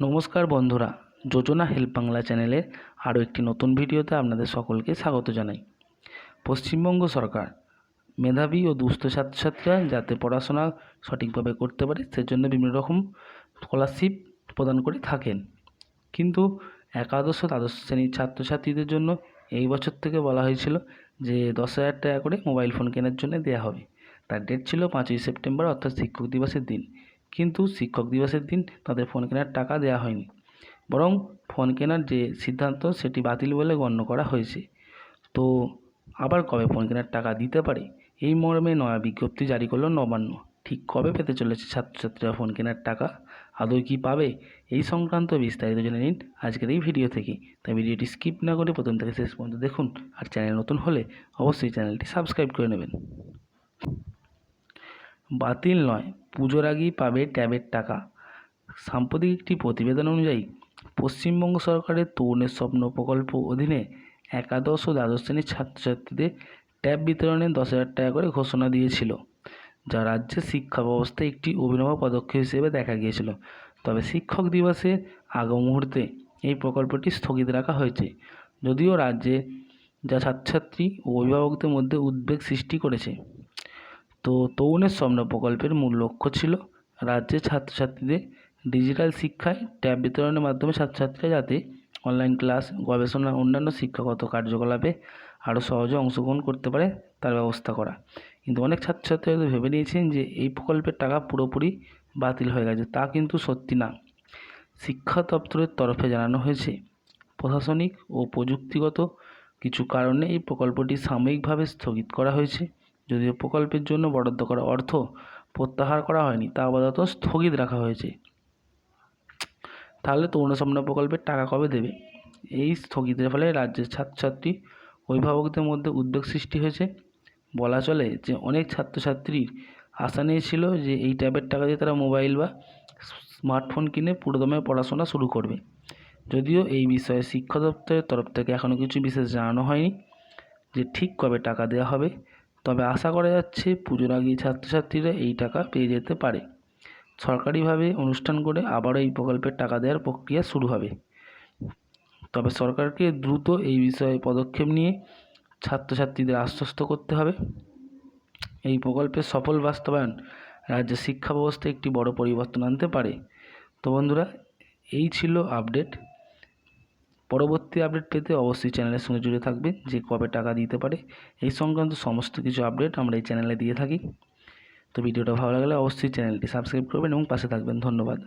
নমস্কার বন্ধুরা, যোজনা হেল্প বাংলা চ্যানেলের আরও একটি নতুন ভিডিওতে আপনাদের সকলকে স্বাগত জানাই। পশ্চিমবঙ্গ সরকার মেধাবী ও দুস্থ ছাত্রছাত্রীরা যাতে পড়াশোনা সঠিকভাবে করতে পারে, সেজন্য বিভিন্ন রকম স্কলারশিপ প্রদান করে থাকেন। কিন্তু একাদশ দ্বাদশ শ্রেণির ছাত্রছাত্রীদের জন্য এই বছর থেকে বলা হয়েছিল যে দশ হাজার টাকা করে মোবাইল ফোন কেনার জন্য দেওয়া হবে। তার ডেট ছিল পাঁচই সেপ্টেম্বর, অর্থাৎ শিক্ষক দিবসের দিন। কিন্তু শিক্ষক দিবসের দিন তাদের ফোন কেনার টাকা দেওয়া হয়নি। বরং ফোন কেনার যে সিদ্ধান্ত সেটি বাতিল বলে গণ্য করা হয়েছে। তো আবার কবে ফোন কেনার টাকা দিতে পারে? এই মর্মে নয়া বিজ্ঞপ্তি জারি করল নবান্ন। ঠিক কবে পেতে চলেছে ছাত্রছাত্রীরা ফোন কেনার টাকা? আদৌ কি পাবে? এই সংক্রান্ত বিস্তারিত জেনে নিন আজকের এই ভিডিও থেকে। তাই ভিডিওটি স্কিপ না করে প্রথম থেকে শেষ পর্যন্ত দেখুন। আর চ্যানেল নতুন হলে অবশ্যই চ্যানেলটি সাবস্ক্রাইব করে নেবেন। বাতিল নয় পুজোর আগেই পাবে ট্যাবের টাকা। সাম্প্রতিক একটি প্রতিবেদন অনুযায়ী, পশ্চিমবঙ্গ সরকারের তরুণের স্বপ্ন প্রকল্প অধীনে একাদশ ও দ্বাদশ শ্রেণির ছাত্রছাত্রীদের ট্যাব বিতরণে দশ হাজার টাকা করে ঘোষণা দিয়েছিল, যা রাজ্যের শিক্ষা ব্যবস্থায় একটি অভিনব পদক্ষেপ হিসেবে দেখা গিয়েছিল। তবে শিক্ষক দিবসের আগ মুহূর্তে এই প্রকল্পটি স্থগিত রাখা হয়েছে, যদিও রাজ্যে যা ছাত্রছাত্রী ও অভিভাবকদের মধ্যে উদ্বেগ সৃষ্টি করেছে। তো তরুণের স্বপ্ন প্রকল্পের মূল লক্ষ্য ছিল রাজ্যের ছাত্রছাত্রীদের ডিজিটাল শিক্ষায় ট্যাব বিতরণের মাধ্যমে ছাত্রছাত্রীরা যাতে অনলাইন ক্লাস গবেষণা, অন্যান্য শিক্ষাগত কার্যকলাপে আরও সহজে অংশগ্রহণ করতে পারে তার ব্যবস্থা করা। কিন্তু অনেক ছাত্রছাত্রী হয়তো ভেবে নিয়েছেন যে এই প্রকল্পের টাকা পুরোপুরি বাতিল হয়ে গেছে, তা কিন্তু সত্যি না। শিক্ষা দপ্তরের তরফে জানানো হয়েছে, প্রশাসনিক ও প্রযুক্তিগত কিছু কারণে এই প্রকল্পটি সাময়িকভাবে স্থগিত করা হয়েছে। যদিও প্রকল্পের জন্য বরাদ্দ করা অর্থ প্রত্যাহার করা হয়নি, তা আপাতত স্থগিত রাখা হয়েছে। তাহলে তরুণ স্বপ্ন প্রকল্পের টাকা কবে দেবে? এই স্থগিতের ফলে রাজ্যের ছাত্রছাত্রী, অভিভাবকদের মধ্যে উদ্বেগ সৃষ্টি হয়েছে। বলা চলে যে অনেক ছাত্রছাত্রীর আশা নিয়েছিল যে এই ট্যাবের টাকা দিয়ে তারা মোবাইল বা স্মার্টফোন কিনে পুরোদমে পড়াশোনা শুরু করবে। যদিও এই বিষয়ে শিক্ষা দপ্তরের তরফ থেকে এখনও কিছু বিশেষ জানানো হয়নি যে ঠিক কবে টাকা দেওয়া হবে। তবে আশা করা যাচ্ছে পুজোর আগেই ছাত্রছাত্রীরা এই টাকা পেয়ে যেতে পারে। সরকারিভাবে অনুষ্ঠান করে আবারও এই প্রকল্পের টাকা দেওয়ার প্রক্রিয়া শুরু হবে। তবে সরকারকে দ্রুত এই বিষয়ে পদক্ষেপ নিয়ে ছাত্রছাত্রীদের আশ্বস্ত করতে হবে। এই প্রকল্পের সফল বাস্তবায়ন রাজ্যের শিক্ষা ব্যবস্থায় একটি বড় পরিবর্তন আনতে পারে। তো বন্ধুরা, এই ছিল আপডেট। পরবর্তী আপডেট পেতে অবশ্যই চ্যানেলের সঙ্গে জুড়ে থাকবে, যে কবে টাকা দিতে পারে, এই সংক্রান্ত সমস্ত কিছু আপডেট আমরা এই চ্যানেলে দিয়ে থাকি। তো ভিডিওটা ভালো লাগলে অবশ্যই চ্যানেলটি সাবস্ক্রাইব করবেন এবং পাশে থাকবেন। ধন্যবাদ।